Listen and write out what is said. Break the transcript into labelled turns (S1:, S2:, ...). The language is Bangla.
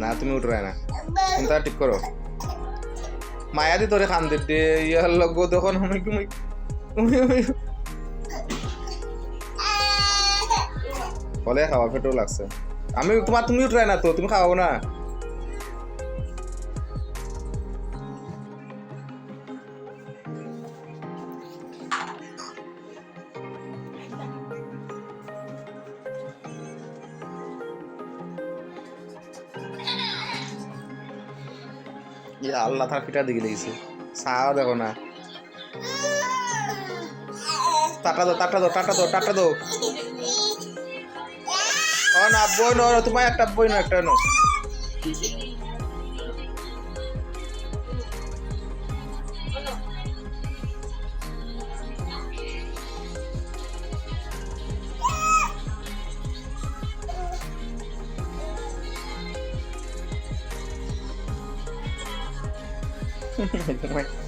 S1: না, তুমি উঠরাই না। চিন্তা ঠিক করো। মায়া দি তোরে খান দিতে ইয়ার লগ তখন আমি তুমি খাওয়া পেটেও লাগছে। আমি তোমার তুমিও উঠরাই না তো, তুমি খাওয়াবো না। আল্লাহ তার পিঠা দিকে লেগেছে চাও দেখো না। টাটা দো টাটা দো টাটা দো টাটা দো ও না বই নো তোমার একটা বই নো একটা নো তোমায়